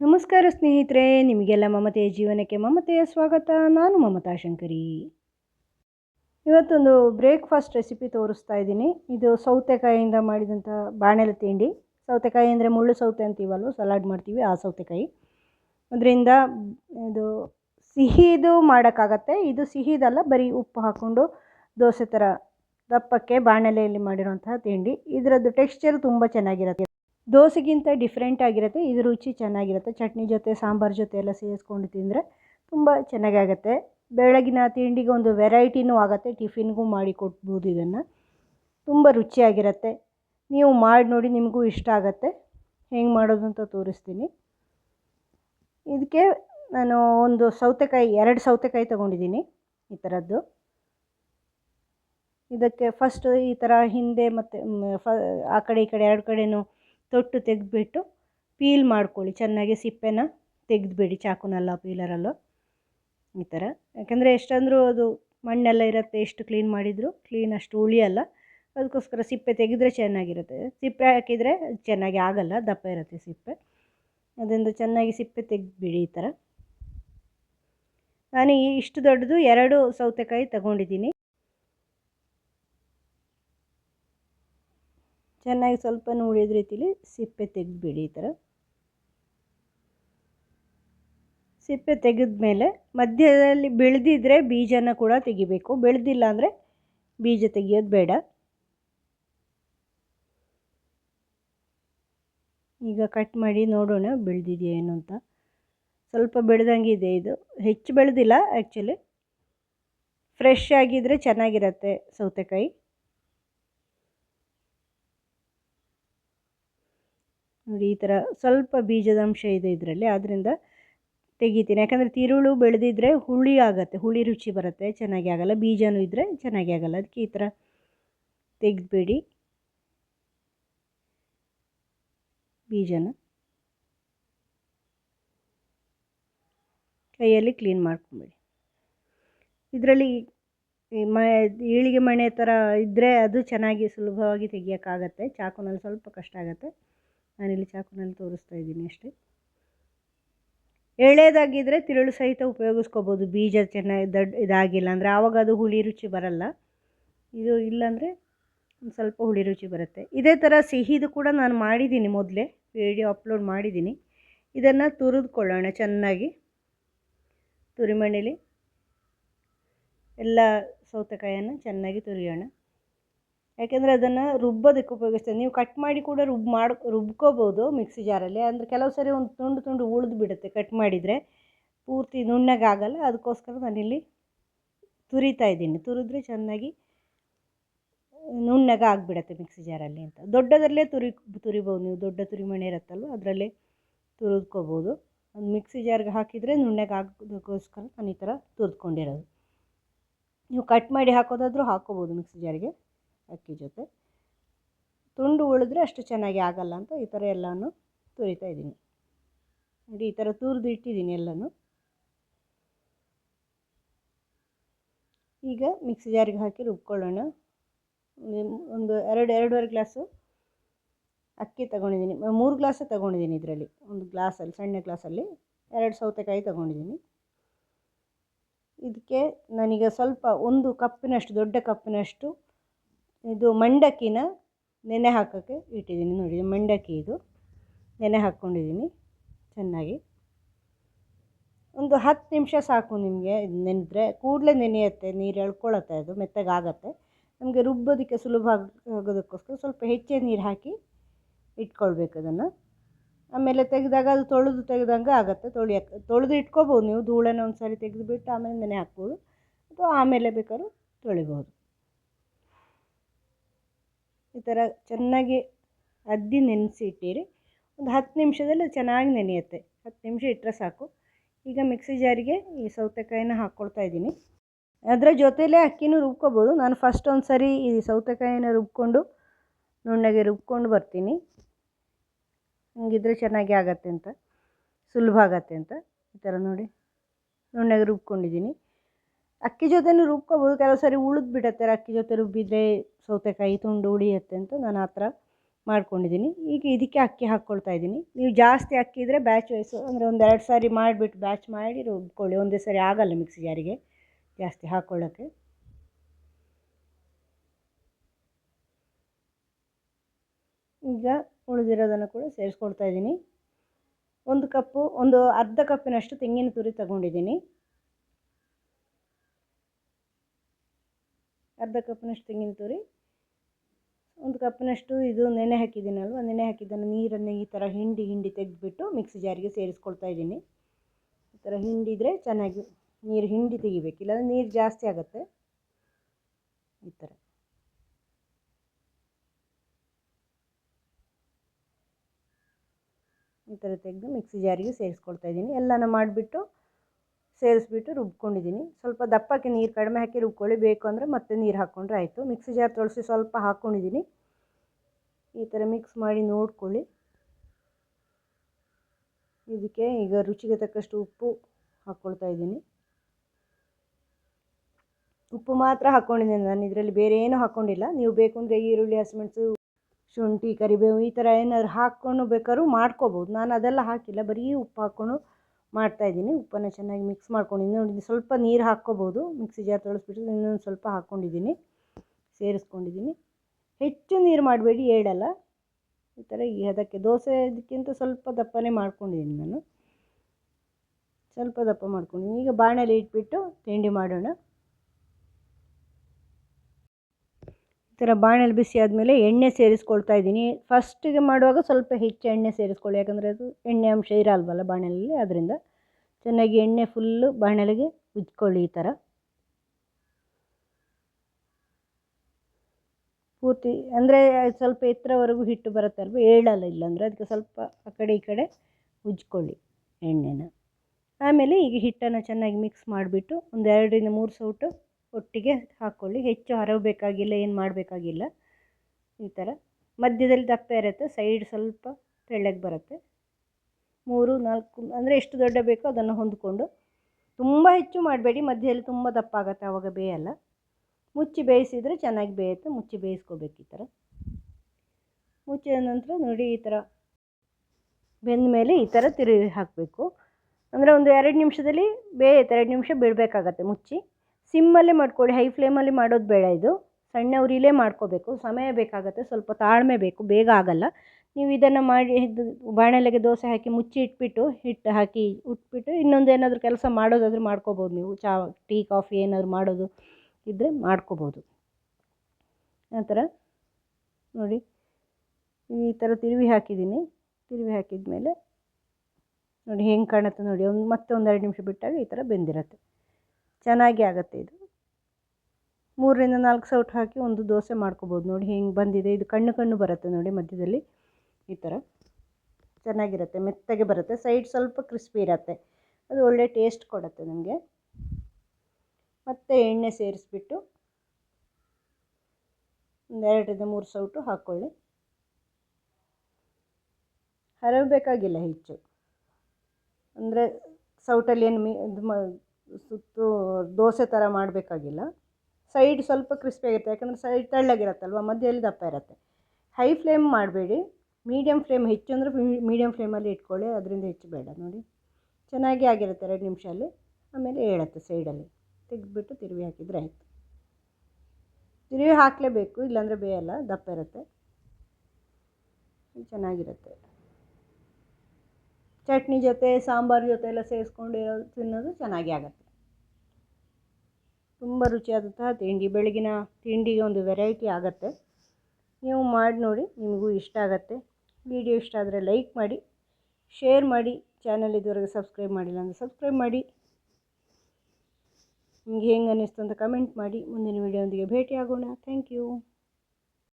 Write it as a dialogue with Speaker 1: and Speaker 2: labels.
Speaker 1: ನಮಸ್ಕಾರ ಸ್ನೇಹಿತರೆ, ನಿಮಗೆಲ್ಲ ಮಮತೆಯ ಜೀವನಕ್ಕೆ ಮಮತೆಯ ಸ್ವಾಗತ. ನಾನು ಮಮತಾ ಶಂಕರಿ. ಇವತ್ತೊಂದು ಬ್ರೇಕ್ಫಾಸ್ಟ್ ರೆಸಿಪಿ ತೋರಿಸ್ತಾ ಇದ್ದೀನಿ. ಇದು ಸೌತೆಕಾಯಿಯಿಂದ ಮಾಡಿದಂಥ ಬಾಣಲೆ ತಿಂಡಿ. ಸೌತೆಕಾಯಿ ಅಂದರೆ ಮುಳ್ಳು ಸೌತೆ ಅಂತೀವಲ್ವ? ಸಲಾಡ್ ಮಾಡ್ತೀವಿ ಆ ಸೌತೆಕಾಯಿ. ಅದರಿಂದ ಇದು ಸಿಹಿದು ಮಾಡೋಕ್ಕಾಗತ್ತೆ. ಇದು ಸಿಹಿದಲ್ಲ, ಬರೀ ಉಪ್ಪು ಹಾಕ್ಕೊಂಡು ದೋಸೆ ಥರ ದಪ್ಪಕ್ಕೆ ಬಾಣಲೆಯಲ್ಲಿ ಮಾಡಿರೋಂತಹ ತಿಂಡಿ. ಇದರದ್ದು ಟೆಕ್ಸ್ಚರ್ ತುಂಬ ಚೆನ್ನಾಗಿರುತ್ತೆ. ದೋಸೆಗಿಂತ ಡಿಫ್ರೆಂಟ್ ಆಗಿರುತ್ತೆ, ಇದು ರುಚಿ ಚೆನ್ನಾಗಿರುತ್ತೆ. ಚಟ್ನಿ ಜೊತೆ, ಸಾಂಬಾರು ಜೊತೆ ಎಲ್ಲ ಸೇರಿಸ್ಕೊಂಡು ತಿಂದರೆ ತುಂಬ ಚೆನ್ನಾಗಾಗತ್ತೆ. ಬೆಳಗಿನ ತಿಂಡಿಗೆ ಒಂದು ವೆರೈಟಿನೂ ಆಗುತ್ತೆ, ಟಿಫಿನ್ಗೂ ಮಾಡಿ ಕೊಡ್ಬೋದು ಇದನ್ನು. ತುಂಬ ರುಚಿಯಾಗಿರುತ್ತೆ. ನೀವು ಮಾಡಿ ನೋಡಿ ನಿಮಗೂ ಇಷ್ಟ ಆಗುತ್ತೆ. ಹೆಂಗೆ ಮಾಡೋದು ಅಂತ ತೋರಿಸ್ತೀನಿ. ಇದಕ್ಕೆ ನಾನು ಒಂದು ಸೌತೆಕಾಯಿ, ಎರಡು ಸೌತೆಕಾಯಿ ತೊಗೊಂಡಿದ್ದೀನಿ ಈ ಥರದ್ದು ಇದಕ್ಕೆ ಫಸ್ಟ್ ಈ ಥರ ಹಿಂದೆ ಮತ್ತು ಫ ಆ ಕಡೆ ಈ ಕಡೆ, ಎರಡು ಕಡೆನೂ ತೊಟ್ಟು ತೆಗೆದ್ಬಿಟ್ಟು ಪೀಲ್ ಮಾಡ್ಕೊಳ್ಳಿ. ಚೆನ್ನಾಗಿ ಸಿಪ್ಪೆನ ತೆಗೆದುಬಿಡಿ ಚಾಕುನಲ್ಲ ಪೀಲರಲ್ಲೋ. ಈ ಥರ. ಯಾಕೆಂದರೆ ಎಷ್ಟಂದರೂ ಅದು ಮಣ್ಣೆಲ್ಲ ಇರುತ್ತೆ, ಎಷ್ಟು ಕ್ಲೀನ್ ಮಾಡಿದರೂ ಕ್ಲೀನ್ ಅಷ್ಟು ಉಳಿಯಲ್ಲ. ಅದಕ್ಕೋಸ್ಕರ ಸಿಪ್ಪೆ ತೆಗೆದ್ರೆ ಚೆನ್ನಾಗಿರುತ್ತೆ. ಸಿಪ್ಪೆ ಹಾಕಿದರೆ ಚೆನ್ನಾಗಿ ಆಗಲ್ಲ, ದಪ್ಪ ಇರುತ್ತೆ ಸಿಪ್ಪೆ. ಅದರಿಂದ ಚೆನ್ನಾಗಿ ಸಿಪ್ಪೆ ತೆಗೆದ್ಬಿಡಿ ಈ ಥರ. ನಾನು ಇಷ್ಟು ದೊಡ್ಡದು ಎರಡು ಸೌತೆಕಾಯಿ ತಗೊಂಡಿದ್ದೀನಿ. ಚೆನ್ನಾಗಿ ಸ್ವಲ್ಪ ಉಳಿದ ರೀತಿಲಿ ಸಿಪ್ಪೆ ತೆಗೆದುಬಿಡಿ ಈ ಥರ. ಸಿಪ್ಪೆ ತೆಗೆದ ಮೇಲೆ ಮಧ್ಯದಲ್ಲಿ ಬೆಳೆದಿದ್ರೆ ಬೀಜನ ಕೂಡ ತೆಗಿಬೇಕು. ಬೆಳೆದಿಲ್ಲ ಅಂದರೆ ಬೀಜ ತೆಗಿಯೋದು ಬೇಡ. ಈಗ ಕಟ್ ಮಾಡಿ ನೋಡೋಣ ಬೆಳೆದಿದೆಯಾ ಏನು ಅಂತ. ಸ್ವಲ್ಪ ಬೆಳೆದಂಗೆ ಇದೆ. ಇದು ಹೆಚ್ಚು ಬೆಳೆದಿಲ್ಲ ಆ್ಯಕ್ಚುಲಿ ಫ್ರೆಶ್ ಆಗಿದ್ದರೆ ಚೆನ್ನಾಗಿರತ್ತೆ ಸೌತೆಕಾಯಿ. ನೋಡಿ, ಈ ಥರ ಸ್ವಲ್ಪ ಬೀಜದ ಅಂಶ ಇದೆ ಇದರಲ್ಲಿ ಆದ್ದರಿಂದ ತೆಗಿತೀನಿ. ಯಾಕಂದರೆ ತಿರುಳು ಬೆಳೆದಿದ್ರೆ ಹುಳಿ ಆಗುತ್ತೆ, ಹುಳಿ ರುಚಿ ಬರುತ್ತೆ, ಚೆನ್ನಾಗಿ ಆಗಲ್ಲ. ಬೀಜನೂ ಇದ್ದರೆ ಚೆನ್ನಾಗಿ ಆಗಲ್ಲ. ಅದಕ್ಕೆ ಈ ಥರ ತೆಗೆದ್ಬೇಡಿ. ಬೀಜನ ಕೈಯಲ್ಲಿ ಕ್ಲೀನ್ ಮಾಡ್ಕೊಂಬೇಡಿ. ಇದರಲ್ಲಿ ಮ ಈಳಿಗೆ ಮಣೆ ಥರ ಇದ್ದರೆ ಅದು ಚೆನ್ನಾಗಿ ಸುಲಭವಾಗಿ ತೆಗಿಯೋಕ್ಕಾಗತ್ತೆ. ಚಾಕುನಲ್ಲಿ ಸ್ವಲ್ಪ ಕಷ್ಟ ಆಗುತ್ತೆ. ನಾನಿಲ್ಲಿ ಚಾಕುನಲ್ಲಿ ತೋರಿಸ್ತಾ ಇದ್ದೀನಿ ಅಷ್ಟೇ. ಎಳೆದಾಗಿದ್ದರೆ ತಿರುಳು ಸಹಿತ ಉಪಯೋಗಿಸ್ಕೋಬೋದು. ಬೀಜ ಚೆನ್ನಾಗಿ ದಡ್ ಇದಾಗಿಲ್ಲ ಅಂದರೆ ಆವಾಗ ಅದು ಹುಳಿ ರುಚಿ ಬರಲ್ಲ. ಇದು ಇಲ್ಲಾಂದರೆ ಒಂದು ಸ್ವಲ್ಪ ಹುಳಿ ರುಚಿ ಬರುತ್ತೆ. ಇದೇ ಥರ ಸಿಹಿದು ಕೂಡ ನಾನು ಮಾಡಿದ್ದೀನಿ ಮೊದಲೇ. ವಿಡಿಯೋ ಅಪ್ಲೋಡ್ ಮಾಡಿದ್ದೀನಿ. ಇದನ್ನು ತುರಿದುಕೊಳ್ಳೋಣ ಚೆನ್ನಾಗಿ. ತುರಿಮಣೆಲಿ ಎಲ್ಲ ಸೌತೆಕಾಯನ್ನು ಚೆನ್ನಾಗಿ ತುರಿಯೋಣ. ಯಾಕೆಂದರೆ ಅದನ್ನು ರುಬ್ಬೋದಕ್ಕೆ ಉಪಯೋಗಿಸ್ತೀನಿ ನೀವು ಕಟ್ ಮಾಡಿ ಕೂಡ ರುಬ್ಬಿ ಮಾಡಿ, ರುಬ್ಕೋಬೋದು ಮಿಕ್ಸಿ ಜಾರಲ್ಲಿ ಅಂದರೆ ಕೆಲವು ಸರಿ ಒಂದು ತುಂಡು ತುಂಡು ಉಳಿದು ಬಿಡುತ್ತೆ ಕಟ್ ಮಾಡಿದರೆ. ಪೂರ್ತಿ ನುಣ್ಣಗಾಗಲ್ಲ. ಅದಕ್ಕೋಸ್ಕರ ನಾನಿಲ್ಲಿ ತುರಿತಾ ಇದ್ದೀನಿ. ತುರಿದ್ರೆ ಚೆನ್ನಾಗಿ ನುಣ್ಣಗೆ ಆಗಿಬಿಡತ್ತೆ ಮಿಕ್ಸಿ ಜಾರಲ್ಲಿ ಅಂತ. ದೊಡ್ಡದರಲ್ಲೇ ತುರಿ, ತುರಿಬೋದು. ನೀವು ದೊಡ್ಡ ತುರಿಮಣೆ ಇರುತ್ತಲ್ವ, ಅದರಲ್ಲೇ ತುರಿದ್ಕೋಬೋದು. ಒಂದು ಮಿಕ್ಸಿ ಜಾರ್ಗೆ ಹಾಕಿದರೆ ನುಣ್ಣಗೆ ಆಗೋದಕ್ಕೋಸ್ಕರ ನಾನು ಈ ಥರ ತುರಿದ್ಕೊಂಡಿರೋದು. ನೀವು ಕಟ್ ಮಾಡಿ ಹಾಕೋದಾದರೂ ಹಾಕ್ಕೋಬೋದು ಮಿಕ್ಸಿ ಜಾರಿಗೆ ಅಕ್ಕಿ ಜೊತೆ. ತುಂಡು ಉಳಿದ್ರೆ ಅಷ್ಟು ಚೆನ್ನಾಗಿ ಆಗಲ್ಲ ಅಂತ ಈ ಥರ ಎಲ್ಲನೂ ತುರಿತಾ ಇದ್ದೀನಿ. ನೋಡಿ ಈ ಥರ ತುರಿದು ಇಟ್ಟಿದ್ದೀನಿ ಎಲ್ಲನೂ. ಈಗ ಮಿಕ್ಸಿ ಜಾರಿಗೆ ಹಾಕಿ ರುಬ್ಕೊಳ್ಳೋಣ. ಒಂದು ಎರಡು, ಎರಡೂವರೆ ಗ್ಲಾಸು ಅಕ್ಕಿ ತಗೊಂಡಿದ್ದೀನಿ. ಮೂರು ಗ್ಲಾಸೇ ತೊಗೊಂಡಿದ್ದೀನಿ ಇದರಲ್ಲಿ. ಒಂದು ಗ್ಲಾಸಲ್ಲಿ, ಸಣ್ಣ ಗ್ಲಾಸಲ್ಲಿ ಎರಡು ಸೌತೆಕಾಯಿ ತೊಗೊಂಡಿದ್ದೀನಿ. ಇದಕ್ಕೆ ನನಗೆ ಸ್ವಲ್ಪ ಒಂದು ಕಪ್ಪಿನಷ್ಟು, ದೊಡ್ಡ ಕಪ್ಪಿನಷ್ಟು ಇದು ಮಂಡಕ್ಕಿನ ನೆನೆ ಹಾಕೋಕ್ಕೆ ಇಟ್ಟಿದ್ದೀನಿ ನೋಡಿ, ಮಂಡಕ್ಕಿ ಇದು. ನೆನೆ ಹಾಕ್ಕೊಂಡಿದ್ದೀನಿ ಚೆನ್ನಾಗಿ. ಒಂದು ಹತ್ತು ನಿಮಿಷ ಸಾಕು ನಿಮಗೆ, ಇದು ನೆನೆದ್ರೆ ಕೂಡಲೇ ನೆನೆಯುತ್ತೆ, ನೀರು ಎಳ್ಕೊಳ್ಳುತ್ತೆ ಅದು, ಮೆತ್ತಗಾಗತ್ತೆ. ನಮಗೆ ರುಬ್ಬೋದಕ್ಕೆ ಸುಲಭ ಆಗೋದಕ್ಕೋಸ್ಕರ ಸ್ವಲ್ಪ ಹೆಚ್ಚೇ ನೀರು ಹಾಕಿ ಇಟ್ಕೊಳ್ಬೇಕು ಅದನ್ನು. ಆಮೇಲೆ ತೆಗೆದಾಗ ಅದು ತೊಳೆದು ತೆಗೆದಂಗೆ ಆಗುತ್ತೆ ತೊಳಿಯಕ್ಕೆ ತೊಳೆದು ಇಟ್ಕೋಬೋದು ನೀವು, ಧೂಳನ್ನು ಒಂದು ಸಾರಿ ತೆಗೆದುಬಿಟ್ಟು ಆಮೇಲೆ ನೆನೆ ಹಾಕ್ಬೋದು. ಅಥವಾ ಆಮೇಲೆ ಬೇಕಾದ್ರೂ ತೊಳಿಬೋದು. ಈ ಥರ ಚೆನ್ನಾಗಿ ಅದ್ದಿ ನೆನೆಸಿ ಇಟ್ಟಿರಿ ಒಂದು ಹತ್ತು ನಿಮಿಷದಲ್ಲಿ ಚೆನ್ನಾಗಿ ನೆನೆಯುತ್ತೆ. ಹತ್ತು ನಿಮಿಷ ಇಟ್ಟರೆ ಸಾಕು. ಈಗ ಮಿಕ್ಸಿ ಜಾರಿಗೆ ಈ ಸೌತೆಕಾಯಿನ ಹಾಕ್ಕೊಳ್ತಾ ಇದ್ದೀನಿ. ಅದರ ಜೊತೆಯಲ್ಲೇ ಅಕ್ಕಿನೂ ರುಬ್ಕೋಬೋದು. ನಾನು ಫಸ್ಟ್ ಒಂದು ಸರಿ ಈ ಸೌತೆಕಾಯಿನ ರುಬ್ಕೊಂಡು, ನುಣ್ಣಗೆ ರುಬ್ಕೊಂಡು ಬರ್ತೀನಿ. ಹಂಗಿದ್ರೆ ಚೆನ್ನಾಗಿ ಆಗತ್ತೆ ಅಂತ, ಸುಲಭ ಆಗತ್ತೆ ಅಂತ. ಈ ಥರ ನೋಡಿ. ನುಣ್ಣಗೆ ರುಬ್ಕೊಂಡಿದ್ದೀನಿ. ಅಕ್ಕಿ ಜೊತೆನೂ ರುಬ್ಕೋಬೋದು. ಕೆಲವು ಸಾರಿ ಉಳಿದು ಬಿಡುತ್ತೆ. ಅಕ್ಕಿ ಜೊತೆ ರುಬ್ಬಿದ್ರೆ ಸೌತೆಕಾಯಿ, ತುಂಡು ಉಳಿಯುತ್ತೆ ಅಂತ ನಾನು ಆ ಥರ ಮಾಡ್ಕೊಂಡಿದ್ದೀನಿ. ಈಗ ಇದಕ್ಕೆ ಅಕ್ಕಿ ಹಾಕ್ಕೊಳ್ತಾ ಇದ್ದೀನಿ. ನೀವು ಜಾಸ್ತಿ ಅಕ್ಕಿ ಇದ್ದರೆ ಬ್ಯಾಚ್ ವೈಸು ಅಂದರೆ ಒಂದು ಎರಡು ಸಾರಿ ಮಾಡಿಬಿಟ್ಟು ಬ್ಯಾಚ್ ಮಾಡಿ ರುಬ್ಕೊಳ್ಳಿ. ಒಂದೇ ಸಾರಿ ಆಗಲ್ಲ ಮಿಕ್ಸಿ ಜಾರಿಗೆ. ಜಾಸ್ತಿ ಹಾಕ್ಕೊಳ್ಳೋಕ್ಕೆ ಈಗ ಉಳಿದಿರೋದನ್ನು ಕೂಡ ಸೇರಿಸ್ಕೊಳ್ತಾ ಇದ್ದೀನಿ. ಒಂದು ಕಪ್ಪು, ಒಂದು ಅರ್ಧ ಕಪ್ಪಿನಷ್ಟು ತೆಂಗಿನ ತುರಿ ತಗೊಂಡಿದ್ದೀನಿ. ಅರ್ಧ ಕಪ್ನಷ್ಟು ತೆಂಗಿನ ತುರಿ, ಒಂದು ಕಪ್ನಷ್ಟು ಇದು ನೆನೆ ಹಾಕಿದ್ದೀನಲ್ವ, ನೆನೆ ಹಾಕಿದ್ದನ್ನು ನೀರನ್ನು ಈ ಥರ ಹಿಂಡಿ ಹಿಂಡಿ ತೆಗೆದುಬಿಟ್ಟು ಮಿಕ್ಸಿ ಜಾರಿಗೆ ಸೇರಿಸ್ಕೊಳ್ತಾ ಇದ್ದೀನಿ. ಈ ಥರ ಹಿಂಡಿದರೆ ಚೆನ್ನಾಗಿ ನೀರು ಹಿಂಡಿ ತೆಗಿಬೇಕು, ಇಲ್ಲಾಂದರೆ ನೀರು ಜಾಸ್ತಿ ಆಗುತ್ತೆ. ಈ ಥರ. ಈ ಥರ ತೆಗೆದು ಮಿಕ್ಸಿ ಜಾರಿಗೆ ಸೇರಿಸ್ಕೊಳ್ತಾ ಇದ್ದೀನಿ. ಎಲ್ಲನೂ ಮಾಡಿಬಿಟ್ಟು ಸೇರಿಸ್ಬಿಟ್ಟು ರುಬ್ಕೊಂಡಿದ್ದೀನಿ. ಸ್ವಲ್ಪ ದಪ್ಪಕ್ಕೆ ನೀರು ಕಡಿಮೆ ಹಾಕಿ ರುಬ್ಕೊಳ್ಳಿ ಬೇಕು ಅಂದರೆ ಮತ್ತೆ ನೀರು ಹಾಕ್ಕೊಂಡ್ರೆ ಆಯಿತು. ಮಿಕ್ಸಿ ಜಾರ್ ತೊಳಸಿ ಸ್ವಲ್ಪ ಹಾಕ್ಕೊಂಡಿದ್ದೀನಿ ಈ ಥರ ಮಿಕ್ಸ್ ಮಾಡಿ ನೋಡ್ಕೊಳ್ಳಿ. ಇದಕ್ಕೆ ಈಗ ರುಚಿಗೆ ತಕ್ಕಷ್ಟು ಉಪ್ಪು ಹಾಕ್ಕೊಳ್ತಾ ಇದ್ದೀನಿ. ಉಪ್ಪು ಮಾತ್ರ ಹಾಕ್ಕೊಂಡಿದ್ದೀನಿ ನಾನು. ಇದರಲ್ಲಿ ಬೇರೆ ಏನೂ ಹಾಕ್ಕೊಂಡಿಲ್ಲ ನೀವು ಬೇಕು ಅಂದರೆ ಈರುಳ್ಳಿ, ಹಸಿಮೆಣಸು, ಶುಂಠಿ, ಕರಿಬೇವು ಈ ಥರ ಏನಾದ್ರು ಹಾಕ್ಕೊಂಡು ಬೇಕಾದ್ರೂ ಮಾಡ್ಕೋಬೋದು. ನಾನು ಅದೆಲ್ಲ ಹಾಕಿಲ್ಲ. ಬರೀ ಉಪ್ಪು ಹಾಕ್ಕೊಂಡು ಮಾಡ್ತಾಯಿದ್ದೀನಿ ಉಪ್ಪನ್ನು ಚೆನ್ನಾಗಿ ಮಿಕ್ಸ್ ಮಾಡ್ಕೊಂಡಿದ್ದೀನಿ. ನೋಡಿ ಸ್ವಲ್ಪ ನೀರು ಹಾಕ್ಕೋಬೋದು. ಮಿಕ್ಸಿ ಜಾರ್ ತೊಳಸ್ಬಿಟ್ಟು ಇನ್ನೊಂದು ಸ್ವಲ್ಪ ಹಾಕ್ಕೊಂಡಿದ್ದೀನಿ. ಸೇರಿಸ್ಕೊಂಡಿದ್ದೀನಿ. ಹೆಚ್ಚು ನೀರು ಮಾಡಬೇಡಿ, ಹೇಳಲ್ಲ. ಈ ಥರ ಈ ಅದಕ್ಕೆ ದೋಸೆ ಇದಕ್ಕಿಂತ ಸ್ವಲ್ಪ ದಪ್ಪನೇ ಮಾಡ್ಕೊಂಡಿದ್ದೀನಿ ನಾನು. ಸ್ವಲ್ಪ ದಪ್ಪ ಮಾಡ್ಕೊಂಡಿದ್ದೀನಿ. ಈಗ ಬಾಣಲೆ ಇಟ್ಬಿಟ್ಟು ತಿಂಡಿ ಮಾಡೋಣ. ಈ ಥರ ಬಾಣಲೆ ಬಿಸಿ ಆದಮೇಲೆ ಎಣ್ಣೆ ಸೇರಿಸ್ಕೊಳ್ತಾ ಇದ್ದೀನಿ. ಫಸ್ಟಿಗೆ ಮಾಡುವಾಗ ಸ್ವಲ್ಪ ಹೆಚ್ಚು ಎಣ್ಣೆ ಸೇರಿಸ್ಕೊಳ್ಳಿ. ಯಾಕಂದರೆ ಅದು ಎಣ್ಣೆ ಅಂಶ ಇರಲ್ವಲ್ಲ ಬಾಣಲೆಯಲ್ಲಿ ಅದರಿಂದ ಚೆನ್ನಾಗಿ ಎಣ್ಣೆ ಫುಲ್ಲು ಬಾಣಲೆಗೆ ಉಜ್ಕೊಳ್ಳಿ ಈ ಥರ. ಪೂರ್ತಿ ಅಂದರೆ ಸ್ವಲ್ಪ ಎತ್ತರವರೆಗೂ ಹಿಟ್ಟು ಬರುತ್ತೆ ಅಲ್ವ? ಏಳಲ್ಲ ಇಲ್ಲಾಂದರೆ ಅದಕ್ಕೆ ಸ್ವಲ್ಪ ಆ ಕಡೆ ಈ ಕಡೆ ಉಜ್ಕೊಳ್ಳಿ ಎಣ್ಣೆನ. ಆಮೇಲೆ ಈಗ ಹಿಟ್ಟನ್ನು ಚೆನ್ನಾಗಿ ಮಿಕ್ಸ್ ಮಾಡಿಬಿಟ್ಟು ಒಂದು ಎರಡರಿಂದ ಮೂರು ಸೌಟು ಒಟ್ಟಿಗೆ ಹಾಕ್ಕೊಳ್ಳಿ ಹೆಚ್ಚು ಹರವಬೇಕಾಗಿಲ್ಲ ಏನು ಮಾಡಬೇಕಾಗಿಲ್ಲ. ಈ ಥರ ಮಧ್ಯದಲ್ಲಿ ದಪ್ಪ ಇರುತ್ತೆ ಸೈಡ್ ಸ್ವಲ್ಪ ತೆಳ್ಳಗೆ ಬರುತ್ತೆ. ಮೂರು, ನಾಲ್ಕು, ಅಂದರೆ ಎಷ್ಟು ದೊಡ್ಡ ಬೇಕೋ ಅದನ್ನು ಹೊಂದ್ಕೊಂಡು. ತುಂಬ ಹೆಚ್ಚು ಮಾಡಬೇಡಿ. ಮಧ್ಯದಲ್ಲಿ ತುಂಬ ದಪ್ಪ ಆಗುತ್ತೆ ಆವಾಗ ಬೇಯಲ್ಲ. ಮುಚ್ಚಿ ಬೇಯಿಸಿದರೆ ಚೆನ್ನಾಗಿ ಬೇಯುತ್ತೆ. ಮುಚ್ಚಿ ಬೇಯಿಸ್ಕೋಬೇಕು ಈ ಥರ ಮುಚ್ಚಿದ ನಂತರ ನೋಡಿ ಈ ಥರ ಬೆಂದ ಮೇಲೆ ಈ ಥರ ತಿರುವಿ ಹಾಕಬೇಕು. ಅಂದರೆ ಒಂದು ಎರಡು ನಿಮಿಷದಲ್ಲಿ ಬೇಯುತ್ತೆ, ಎರಡು ನಿಮಿಷ ಬಿಡಬೇಕಾಗತ್ತೆ ಮುಚ್ಚಿ. ಸಿಮ್ಮಲ್ಲೇ ಮಾಡ್ಕೊಳ್ಳಿ, ಹೈ ಫ್ಲೇಮಲ್ಲಿ ಮಾಡೋದು ಬೇಡ ಇದು. ಸಣ್ಣ ಉರಿಲೇ ಮಾಡ್ಕೋಬೇಕು, ಸಮಯ ಬೇಕಾಗುತ್ತೆ, ಸ್ವಲ್ಪ ತಾಳ್ಮೆ ಬೇಕು, ಬೇಗ ಆಗಲ್ಲ. ನೀವು ಇದನ್ನು ಮಾಡಿ ಬಾಣಲೆಗೆ ದೋಸೆ ಹಾಕಿ ಮುಚ್ಚಿ ಇಟ್ಬಿಟ್ಟು, ಹಿಟ್ಟು ಹಾಕಿ ಉಟ್ಬಿಟ್ಟು, ಇನ್ನೊಂದು ಏನಾದರೂ ಕೆಲಸ ಮಾಡೋದಾದರೂ ಮಾಡ್ಕೋಬೋದು ನೀವು. ಚಾ, ಟೀ, ಕಾಫಿ ಏನಾದರೂ ಮಾಡೋದು ಇದ್ದರೆ ಮಾಡ್ಕೋಬೋದು. ಆ ಥರ ನೋಡಿ, ಈ ಥರ ತಿರುವಿ ಹಾಕಿದ್ದೀನಿ. ತಿರುವಿ ಹಾಕಿದ ಮೇಲೆ ನೋಡಿ, ಹೆಂಗೆ ಕಾಣುತ್ತೆ ನೋಡಿ, ಒಂದು, ಮತ್ತೆ ಒಂದೆರಡು ನಿಮಿಷ ಬಿಟ್ಟಾಗ ಈ ಥರ ಬೆಂದಿರುತ್ತೆ. ಚೆನ್ನಾಗಿ ಆಗುತ್ತೆ ಇದು. ಮೂರರಿಂದ ನಾಲ್ಕು ಸೌಟ್ ಹಾಕಿ ಒಂದು ದೋಸೆ ಮಾಡ್ಕೋಬೋದು ನೋಡಿ ಹಿಂಗೆ ಬಂದಿದೆ. ಇದು ಕಣ್ಣು ಕಣ್ಣು ಬರುತ್ತೆ ನೋಡಿ ಮಧ್ಯದಲ್ಲಿ. ಈ ಥರ ಚೆನ್ನಾಗಿರುತ್ತೆ, ಮೆತ್ತಗೆ ಬರುತ್ತೆ. ಸೈಡ್ ಸ್ವಲ್ಪ ಕ್ರಿಸ್ಪಿ ಇರುತ್ತೆ. ಅದು ಒಳ್ಳೆ ಟೇಸ್ಟ್ ಕೊಡುತ್ತೆ ನಮಗೆ. ಮತ್ತು ಎಣ್ಣೆ ಸೇರಿಸ್ಬಿಟ್ಟು ಒಂದು ಎರಡರಿಂದ ಮೂರು ಸೌಟು ಹಾಕ್ಕೊಳ್ಳಿ ಹರಬೇಕಾಗಿಲ್ಲ ಹೆಚ್ಚು. ಅಂದರೆ ಸೌಟಲ್ಲಿ ಏನು ಮೀ ಸುತ್ತು ದೋಸೆ ಥರ ಮಾಡಬೇಕಾಗಿಲ್ಲ. ಸೈಡ್ ಸ್ವಲ್ಪ ಕ್ರಿಸ್ಪಿ ಆಗಿರುತ್ತೆ. ಯಾಕಂದರೆ ಸೈಡ್ ತೆಳ್ಳಗಿರುತ್ತಲ್ವ? ಮಧ್ಯದಲ್ಲಿ ದಪ್ಪ ಇರುತ್ತೆ. ಹೈ ಫ್ಲೇಮ್ ಮಾಡಬೇಡಿ. ಮೀಡಿಯಮ್ ಫ್ಲೇಮ್ ಹೆಚ್ಚು ಅಂದರೆ ಮೀಡಿಯಮ್ ಫ್ಲೇಮಲ್ಲಿ ಇಟ್ಕೊಳ್ಳಿ. ಅದರಿಂದ ಹೆಚ್ಚು ಬೇಡ ನೋಡಿ. ಚೆನ್ನಾಗಿ ಆಗಿರುತ್ತೆ ಎರಡು ನಿಮಿಷಲ್ಲಿ ಆಮೇಲೆ ಹೇಳುತ್ತೆ ಸೈಡಲ್ಲಿ ತೆಗೆದ್ಬಿಟ್ಟು ತಿರುವಿ ಹಾಕಿದರೆ ಆಯಿತು. ತಿರುವಿ ಹಾಕಲೇಬೇಕು. ಇಲ್ಲಾಂದರೆ ಬೇಯಲ್ಲ. ದಪ್ಪ ಇರುತ್ತೆ. ಚೆನ್ನಾಗಿರುತ್ತೆ. ಚಟ್ನಿ ಜೊತೆ, ಸಾಂಬಾರು ಜೊತೆ ಎಲ್ಲ ಸೇರಿಸ್ಕೊಂಡಿರೋ ತಿನ್ನೋದು ಚೆನ್ನಾಗಿ ಆಗುತ್ತೆ. ತುಂಬ ರುಚಿಯಾದಂತಹ ತಿಂಡಿ, ಬೆಳಗಿನ ತಿಂಡಿಗೆ ಒಂದು ವೆರೈಟಿ ಆಗುತ್ತೆ. ನೀವು ಮಾಡಿ ನೋಡಿ, ನಿಮಗೂ ಇಷ್ಟ ಆಗುತ್ತೆ. ವಿಡಿಯೋ ಇಷ್ಟ ಆದರೆ ಲೈಕ್ ಮಾಡಿ, ಶೇರ್ ಮಾಡಿ ಚಾನಲ್ ಇದುವರೆಗೆ ಸಬ್ಸ್ಕ್ರೈಬ್ ಮಾಡಿಲ್ಲ ಅಂದರೆ ಸಬ್ಸ್ಕ್ರೈಬ್ ಮಾಡಿ. ನಿಮಗೆ ಹೆಂಗೆ ಅನ್ನಿಸ್ತು ಅಂತ ಕಮೆಂಟ್ ಮಾಡಿ. ಮುಂದಿನ ವಿಡಿಯೋದೊಂದಿಗೆ ಭೇಟಿ ಆಗೋಣ ಥ್ಯಾಂಕ್ ಯು